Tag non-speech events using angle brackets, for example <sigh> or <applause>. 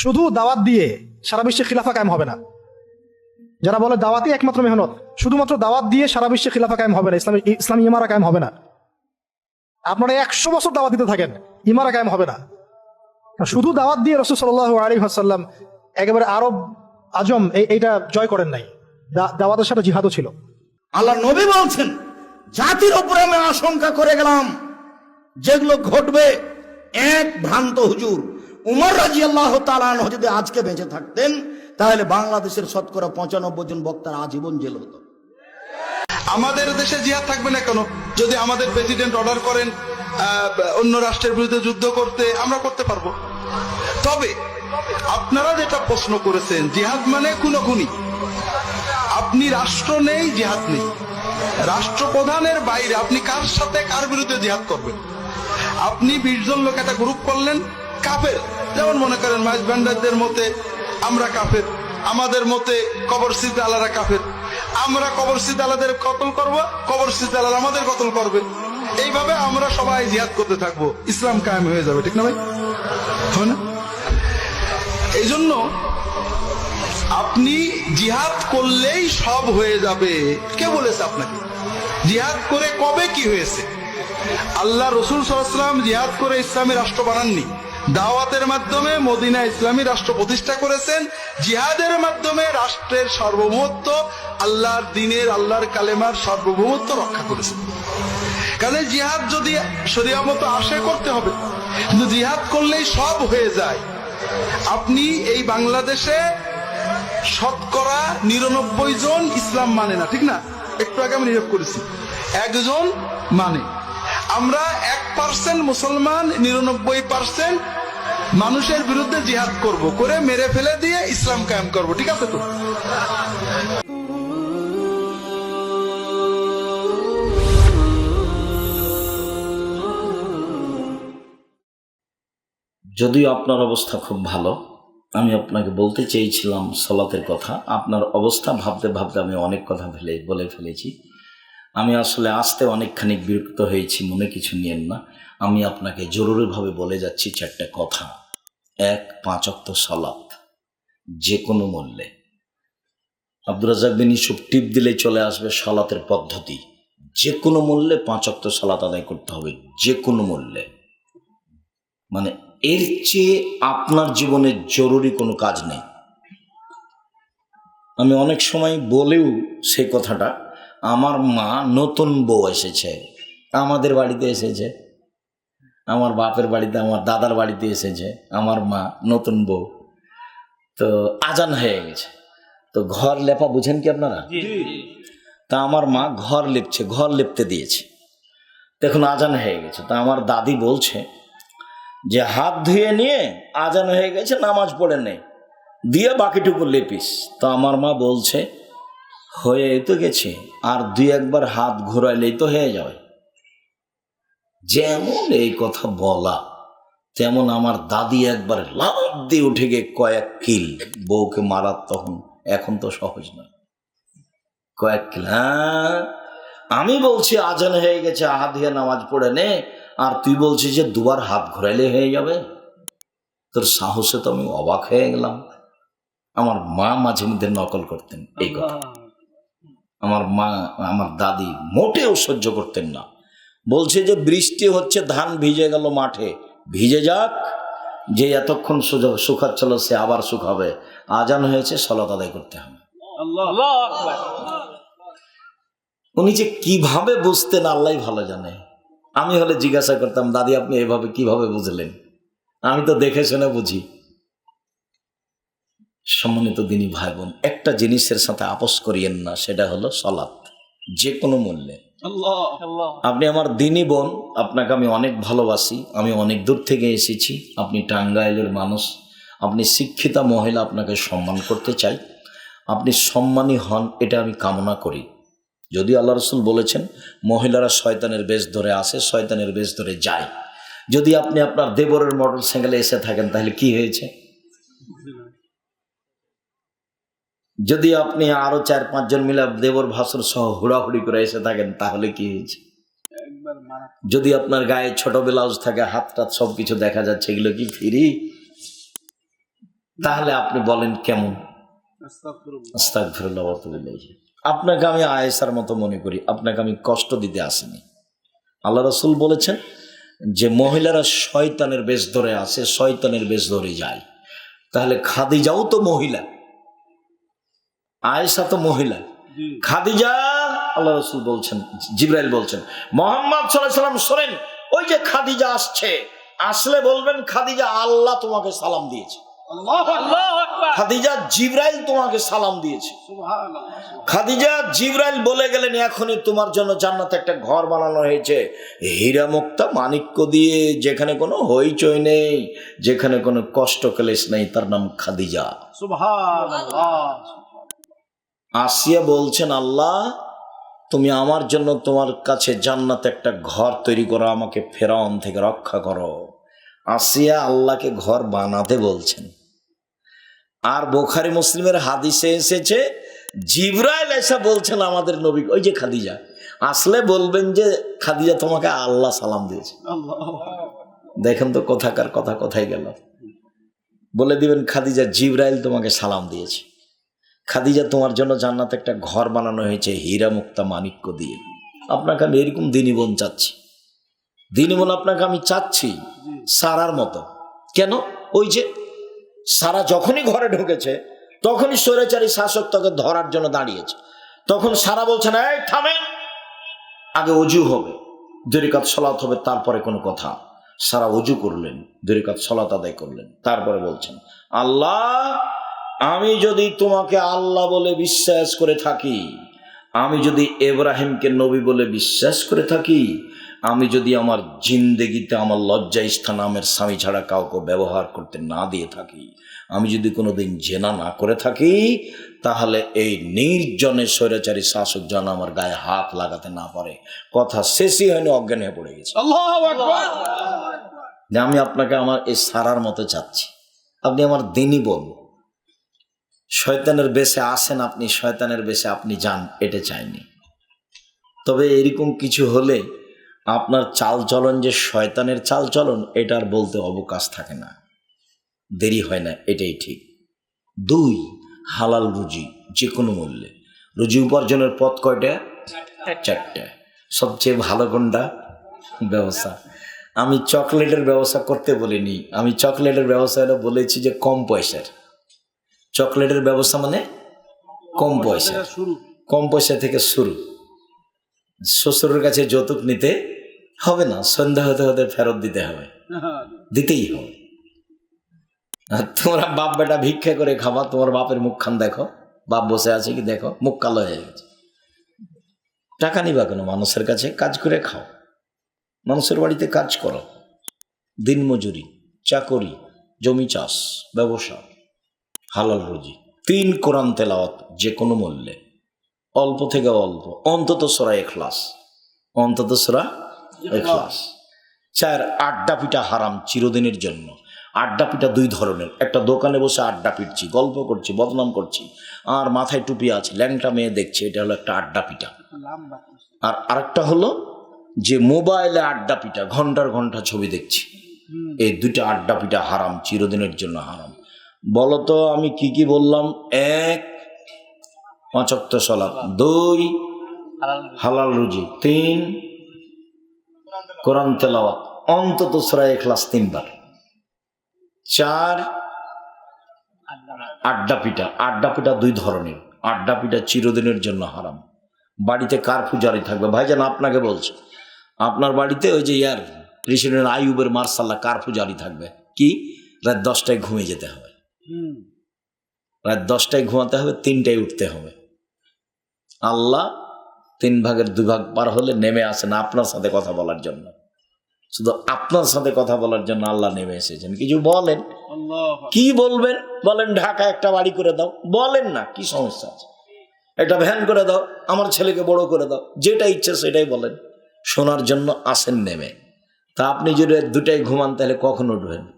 শুধু দাওয়াত দিয়ে সারা বিশ্বে খিলাফা কায়েম হবে না। যারা বলে দাওয়াতই একমাত্র মেহনত, শুধুমাত্র দাওয়াত দিয়ে সারা বিশ্বে খিলাফা কায়েম হবে না, ইসলামী ইসলামী ইমারা কায়েম হবে না। আপনারা একশো বছর দাওয়াত দিতে থাকেন, ইমারা কায়েম হবে না। শুধু দাওয়াত দিয়ে রসুল সাল্লাহ আলী হাসাল্লাম একেবারে আরব আজম এইটা জয় করেন নাই। দাওয়াতের সাথে জিহাদও ছিল। আল্লাহ নবী বলছেন, জাতির উপরে আমি আশঙ্কা করে গেলাম, যেগুলো ঘটবে, এক ভ্রান্ত হুজুর উমর রাজি আল্লাহ তালান যদি আজকে বেঁচে থাকতেন, তাহলে বাংলাদেশের শতকরা পঁচানব্বই জন বক্তার আজীবন জেল হতো। আমাদের দেশে জিহাদ থাকবে না কেন? যদি আমাদের প্রেসিডেন্ট অর্ডার করেন অন্য রাষ্ট্রের বিরুদ্ধে যুদ্ধ করতে, আমরা করতে পারব। তবে, আপনারা যেটা প্রশ্ন করেছেন, জিহাদ মানে কোনো খুনোখুনি। আপনি রাষ্ট্র নেই, জিহাদ নেই। রাষ্ট্রপ্রধানের বাইরে আপনি কার সাথে, কার বিরুদ্ধে জিহাদ করবেন? আপনি বিশ জন লোক একটা গ্রুপ করলেন কাফের। যেমন মনে করেন মাইজ ভান্ডারদের মতে আমরা কাফের, আমাদের মতে কবর আলারা কাফের। আমরা কবর আলাদের কতল করব? কবর আলার আমাদের কতল করবে? এইভাবে আমরা সবাই জিহাদ করতে থাকব। ইসলাম কায়েম হয়ে যাবে, ঠিক না ভাই? হয় না? এই জন্য আপনি জিহাদ করলেই সব হয়ে যাবে। কে বলেছে আপনাকে? জিহাদ করে কবে কি হয়েছে? আল্লাহ রসুল সাল্লাম জিহাদ করে ইসলামী রাষ্ট্র বানাননি। দাওয়াতের মাধ্যমে মদিনা ইসলামী রাষ্ট্র প্রতিষ্ঠা করেছেন। জিহাদের মাধ্যমে রাষ্ট্রের সার্বভৌমত্ব, আল্লাহর দিনের, আল্লাহর কালেমার সার্বভৌমত্ব রক্ষা করেছেন কাজে জিহাদ যদি শরিয়া মতো আসে করতে হবে, কিন্তু জিহাদ করলেই সব হয়ে যায়। আপনি এই বাংলাদেশে শতকরা নিরানব্বই জন ইসলাম মানে না, ঠিক না? একটু আগে আমি করেছি। একজন মানে। আমরা এক পার্সেন্ট মুসলমান, নিরানব্বই পার্সেন্ট মানুষের বিরুদ্ধে জিহাদ করব, করে মেরে ফেলে দিয়ে ইসলাম কায়েম করব, ঠিক আছে তো? যদিও আপনার অবস্থা খুব ভালো, আমি আপনাকে বলতে চেয়েছিলাম সলাতের কথা। আপনার অবস্থা ভাবতে ভাবতে আমি অনেক কথা ফেলে বলে ফেলেছি। আমি আসলে আসতে অনেকখানি বিরক্ত হয়েছি, মনে কিছু নিয়েন না। আমি আপনাকে জরুরিভাবে বলে যাচ্ছি চারটে কথা। এক, পাঁচ অক্ত সলাৎ যে কোনো মূল্যে। আব্দুর রাজাক বিন ইসুফ টিপ দিলে চলে আসবে সলাতের পদ্ধতি। যে কোনো মূল্যে পাঁচ অক্ত সলাত আদায় করতে হবে যে কোনো মূল্যে। মানে এর চেয়ে আপনার জীবনে জরুরি কোনো কাজ নেই। আমি অনেক সময় বলেও সেই কথাটা আমার মা নতুন বউ এসেছে আমাদের বাড়িতে এসেছে আমার বাপের বাড়িতে আমার দাদার বাড়িতে এসেছে আমার মা নতুন বউ। তো আজান হয়ে গেছে। তো ঘর লেপা বুঝেন কি আপনারা? তা আমার মা ঘর লেপছে ঘর লেপতে দিয়েছে। দেখুন আজান হয়ে গেছে। তা আমার দাদি বলছে যে হাত ধুয়ে নিয়ে আজান হয়ে গেছে নামাজ পড়ে নে। দিয়ে বাকিটুকু লেপিস। তো আমার মা বলছে হয়ে তো গেছে আর দুই একবার হাত ঘোরাইলেই তো হয়ে যাবে। যেমন এই কথা বলা তেমন আমার দাদি একবার লাভ দিয়ে উঠে গিয়ে কয়েক কিল বউকে মারার তখন এখন তো সহজ নয়। কয়েক কিল হ্যাঁ? আমি বলছি আজান হয়ে গেছে হাত দিয়ে নামাজ পড়ে নে আর তুই বলছিস যে দুবার হাত ঘোরাইলে হয়ে যাবে? তোর সাহসে তো আমি অবাক হয়ে গেলাম। আমার মা মাঝে মধ্যে নকল করতেন এই কথা। আমার মা আমার দাদি মোটেও সহ্য করতেন না। বলছে যে বৃষ্টি হচ্ছে ধান ভিজে গেল মাঠে। ভিজে যাক যে এতক্ষণ সুযোগ শুকাচ্ছিল সে আবার শুকাবে। আজান হয়েছে সলাত আদায় করতে হবে। উনি যে কীভাবে বুঝতেন আল্লাহ ভালো জানে। আমি হলে জিজ্ঞাসা করতাম দাদি আপনি এভাবে কীভাবে বুঝলেন? আমি তো দেখে শুনে বুঝি। সম্মানিত দিনই ভাই বোন একটা জিনিসের সাথে আপোষ করিয়েন না সেটা হলো সলাৎ যে কোনো মূল্যে। আপনি আমার দিনী বোন আপনাকে আমি অনেক ভালোবাসি আমি অনেক দূর থেকে এসেছি আপনি টাঙ্গাইলের মানুষ আপনি শিক্ষিতা মহিলা আপনাকে সম্মান করতে চাই আপনি সম্মানী হন এটা আমি কামনা করি। যদি আল্লাহ রসুল বলেছেন মহিলারা শয়তানের বেশ ধরে আসে শয়তানের বেশ ধরে যায়। যদি আপনি আপনার দেবরের মোটর সাইকেলে এসে থাকেন তাহলে কি হয়েছে? যদি আপনি আরও চার পাঁচজন মিলে দেবর ভাসুর সহ হুড়াহুড়ি করে এসে থাকেন তাহলে কি হয়েছে? যদি আপনার গায়ে ছোট ব্লাউজ থাকে হাত টাত সব কিছু দেখা যাচ্ছে এগুলো কি ফিরি? তাহলে আপনি বলেন কেমন? আপনাকে আমি আয়েসার মতো মনে করি আপনাকে আমি কষ্ট দিতে আসিনি। আল্লাহ রসুল বলেছেন যে মহিলারা শয়তানের বেশ ধরে আসে শয়তানের বেশ ধরে যায়। তাহলে খাদিজাও তো মহিলা। আয়েশা তো মহিলা। খাদিজা আল্লাহ রসুল বলছেন জিব্রাইল বলছেন মোহাম্মদ সাল্লাম শোনেন ওই যে খাদিজা আসছে আসলে বলবেন খাদিজা আল্লাহ তোমাকে সালাম দিয়েছে। খাদিজা জিব্রাইল তোমাকে সালাম দিয়েছে। খাদিজা জিব্রাইল বলে গেলেন এখনই তোমার জন্য জান্নাতে একটা ঘর বানানো হয়েছে। হীরা মুক্তা মানিক্য দিয়ে যেখানে কোনো হইচই নেই যেখানে কোনো কষ্ট ক্লেশ নেই তার নাম খাদিজা। আসিয়া বলছেন, আল্লাহ, তুমি আমার জন্য তোমার কাছে জান্নাতে একটা ঘর তৈরি করো, আমাকে ফেরাউন থেকে রক্ষা করো। আসিয়া আল্লাহকে ঘর বানাতে বলছেন। আর বোখারি মুসলিমের হাদিসে এসেছে, জিব্রাইল এসা বলছেন আমাদের নবী, ওই যে খাদিজা, আসলে বলবেন যে খাদিজা তোমাকে আল্লাহ সালাম দিয়েছে। দেখেন তো কোথাকার কথা কোথায় গেল। বলে দিবেন, খাদিজা জিব্রাইল তোমাকে সালাম দিয়েছে। খাদিজা তোমার জন্য জান্নাতে একটা ঘর বানানো হয়েছে, হীরা মুক্তা মানিক্য দিয়ে। আপনাকে আমি এরকম দিনীবন চাচ্ছি। দিনীবন আপনাকে আমি চাচ্ছি সারার মতো। কেন? ওই যে সারা যখনই ঘরে ঢুকেছে, তখনই স্বৈরাচারী শাসক তাকে ধরার জন্য দাঁড়িয়েছে। তখন সারা বলছে না, এই, থামেন। আগে অজু হবে, দরিকাত সলাত হবে, তারপরে কোনো কথা। সারা অজু করলেন, দরিকাত সলাত আদায় করলেন। তারপরে বলছেন, আল্লাহ আমি যদি তোমাকে আল্লাহ বলে বিশ্বাস করে থাকি আমি যদি এব্রাহিমকে নবী বলে বিশ্বাস করে থাকি আমি যদি আমার জিন্দেগিতে আমার লজ্জা স্থান আমের স্বামী ছাড়া কাউকে ব্যবহার করতে না দিয়ে থাকি আমি যদি কোনোদিন জেনা না করে থাকি তাহলে এই নির্জনে স্বৈরাচারী শাসক যেন আমার গায়ে হাত লাগাতে না পারে। কথা শেষই হয়নি অজ্ঞান হয়ে পড়ে গেছে। যে আমি আপনাকে আমার এই সারার মতো চাচ্ছি। আপনি আমার দিনই বোন। শয়তানের বেশে আসেন আপনি, শয়তানের বেশে আপনি যান, এটা চাইনি। তবে এরকম কিছু হলে আপনার চাল চলন যে শয়তানের চাল চলন এটার বলতে অবকাশ থাকে না। দেরি হয় না, এটাই ঠিক। দুই, হালাল রুজি যে কোনো মূল্যে। রুজি উপার্জনের পথ কয়টা? চারটা। সবচেয়ে ভালো কোনটা? ব্যবসা। আমি চকলেটের ব্যবসা করতে বলিনি। আমি চকলেটের ব্যবসা বলেছি যে কম পয়সার। চকলেটের ব্যবস্থা মানে কম পয়সা কম পয়সা থেকে শুরু। শ্বশুরের কাছে যৌতুক নিতে হবে না সন্ধ্যা হতে হতে ফেরত দিতে হবে। <laughs> দিতেই হবে। আর তোমরা বাপ বেটা ভিক্ষা করে খাবা তোমার বাপের মুখখান দেখো। বাপ বসে আছে কি দেখো মুখ কালো হয়ে গেছে। টাকা নিবা কেন? মানুষের কাছে কাজ করে খাও। মানুষের বাড়িতে কাজ করো। দিনমজুরি চাকরি জমি চাষ ব্যবসা। হালাল রুজি। তিন কোরআন তেলাওয়াত যে কোনো মূল্যে। অল্প থেকে অল্প, অন্তত সরা এখলাস অন্তত সরা এখলাস চার, আড্ডা পিঠা হারাম চিরদিনের জন্য। আড্ডা পিঠা দুই ধরনের। একটা দোকানে বসে আড্ডা পিটছি, গল্প করছি, বদনাম করছি। আর মাথায় টুপি আছে, ল্যাংটা মেয়ে দেখছে, এটা হলো একটা আড্ডা পিঠা। আর আরেকটা হলো যে মোবাইলে আড্ডা পিঠা, ঘণ্টার ঘণ্টা ছবি দেখছি। এই দুইটা আড্ডা পিঠা হারাম, চিরদিনের জন্য হারাম। বলতো, আমি কি কি বললাম? এক, পাঁচক্ত সলাপ দুই, হালাল রুজি। তিন, কোরআন তেলাওয়াত। অন্তত সরাই ক্লাস তিনবার। চার, আড্ডা পিঠা। আড্ডা পিঠা দুই ধরনের। আড্ডা পিঠা চিরদিনের জন্য হারাম। বাড়িতে কারফু জারি থাকবে? ভাইজান, আপনাকে বলছে। আপনার বাড়িতে ওই যে ইয়ার প্রেসিডেন্ট আইয়ুবের মার্শাল্লাহ কারফু জারি থাকবে? কি? রাত দশটায় ঘুমিয়ে যেতে হবে। রাত দশটায় ঘুমাতে হবে তিনটায় উঠতে হবে। আল্লাহ তিন ভাগের দুই ভাগ পার হলে নেমে আসেন আপনার সাথে কথা বলার জন্য। শুধু আপনার সাথে কথা বলার জন্য আল্লাহ নেমে এসেছেন। কিছু বলেন? কি বলবেন? বলেন ঢাকা একটা বাড়ি করে দাও। বলেন না কি সমস্যা আছে? একটা ভ্যান করে দাও আমার ছেলেকে বড় করে দাও যেটা ইচ্ছে সেটাই বলেন। শোনার জন্য আসেন নেমে। তা আপনি যদি দুটাই ঘুমান তাহলে কখন উঠবেন?